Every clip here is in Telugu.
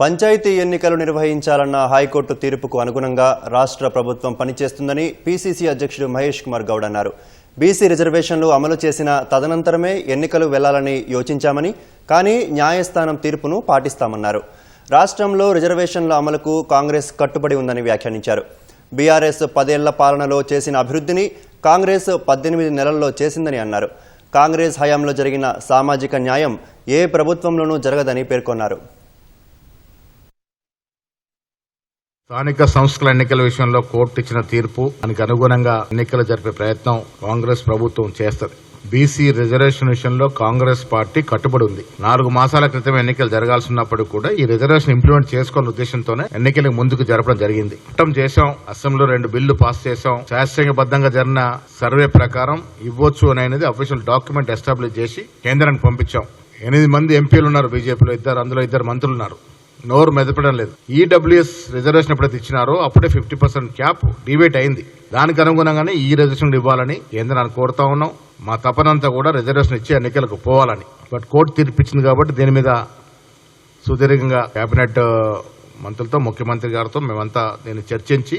పంచాయతీ ఎన్నికలు నిర్వహించాలన్న హైకోర్టు తీర్పుకు అనుగుణంగా రాష్ట్ర ప్రభుత్వం పనిచేస్తుందని పీసీసీ అధ్యక్షుడు మహేష్ కుమార్ గౌడ్ అన్నారు. బీసీ రిజర్వేషన్లు అమలు చేసిన తదనంతరమే ఎన్నికలు వెళ్ళాలని యోచించామని కానీ న్యాయస్థానం తీర్పును పాటిస్తామన్నారు. రాష్ట్రంలో రిజర్వేషన్ల అమలుకు కాంగ్రెస్ కట్టుబడి ఉందని వ్యాఖ్యానించారు. బీఆర్ఎస్ పదేళ్ళ పాలనలో చేసిన అభివృద్ధిని కాంగ్రెస్ పద్దెనిమిది నెలల్లో చేసిందని అన్నారు. కాంగ్రెస్ హయాంలో జరిగిన సామాజిక న్యాయం ఏ ప్రభుత్వంలోనూ జరగదని పేర్కొన్నారు. స్థానిక సంస్థల ఎన్నికల విషయంలో కోర్టు ఇచ్చిన తీర్పు దానికి అనుగుణంగా ఎన్నికలు జరిపే ప్రయత్నం కాంగ్రెస్ ప్రభుత్వం చేస్తుంది. బీసీ రిజర్వేషన్ విషయంలో కాంగ్రెస్ పార్టీ కట్టుబడి ఉంది. నాలుగు మాసాల క్రితం ఎన్నికలు జరగాల్సినప్పుడు కూడా ఈ రిజర్వేషన్ ఇంప్లిమెంట్ చేసుకోవాలనే ఉద్దేశంతోనే ఎన్నికలకు ముందుకు జరపడం జరిగింది. చట్టం చేశాం అసెంబ్లీలో రెండు బిల్లు పాస్ చేశాం. శాస్త్రీయబద్ధంగా జరిగిన సర్వే ప్రకారం ఇవ్వచ్చు అనేది అఫీషియల్ డాక్యుమెంట్ ఎస్టాబ్లిష్ చేసి కేంద్రానికి పంపించాం. ఎనిమిది మంది ఎంపీలు ఉన్నారు బీజేపీలో ఇద్దరు అందులో ఇద్దరు మంత్రులు ఉన్నారు. నోరు మెదపడం లేదు. ఈడబ్ల్యూఎస్ రిజర్వేషన్ ఎప్పుడైతే ఇచ్చినారో అప్పుడే ఫిఫ్టీ పర్సెంట్ క్యాప్ డిబేట్ అయింది. దానికి అనుగుణంగానే ఈ రిజర్వేషన్ ఇవ్వాలని కేంద్రాన్ని కోరుతా ఉన్నాం. మా తపనంతా కూడా రిజర్వేషన్ ఇచ్చి ఎన్నికలకు పోవాలని. బట్ కోర్టు తీర్పిచ్చింది కాబట్టి దీని మీద సుదీర్ఘంగా కేబినెట్ uh, మంత్రులతో ముఖ్యమంత్రి గారితో మేమంతా దీన్ని చర్చించి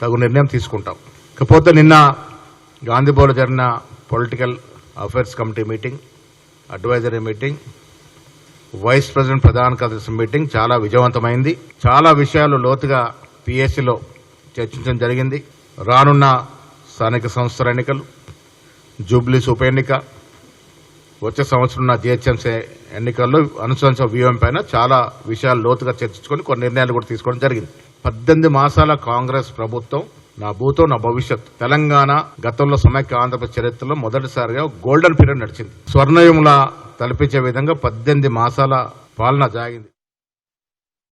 తగు నిర్ణయం తీసుకుంటాం. ఇకపోతే నిన్న గాంధీబోలో జరిగిన political affairs committee meeting advisory meeting vice president ప్రధాన కార్యదర్శి మీటింగ్ చాలా విజయవంతమైంది. చాలా విషయాలు లోతుగా పిఎస్సిలో చర్చించడం జరిగింది. రానున్న స్థానిక సంస్థల ఎన్నికలు జూబ్లీస్ ఉప ఎన్నిక వచ్చే సంవత్సరం ఉన్న జిహెచ్ఎంసీ ఎన్నికల్లో అనుసరించిన వ్యూహం పైన చాలా విషయాలు లోతుగా చర్చించుకొని కొన్ని నిర్ణయాలు కూడా తీసుకోవడం జరిగింది. పద్దెనిమిది మాసాల కాంగ్రెస్ ప్రభుత్వం నా భూతో నా భవిష్యత్. తెలంగాణ గతంలో సమైక్య ఆంధ్రప్రదేశ్ చరిత్రలో మొదటిసారిగా గోల్డెన్ పీరియడ్ నడిచింది. స్వర్ణయుముల తలపించే విధంగా పద్దెనిమిది మాసాల పాలన సాగింది.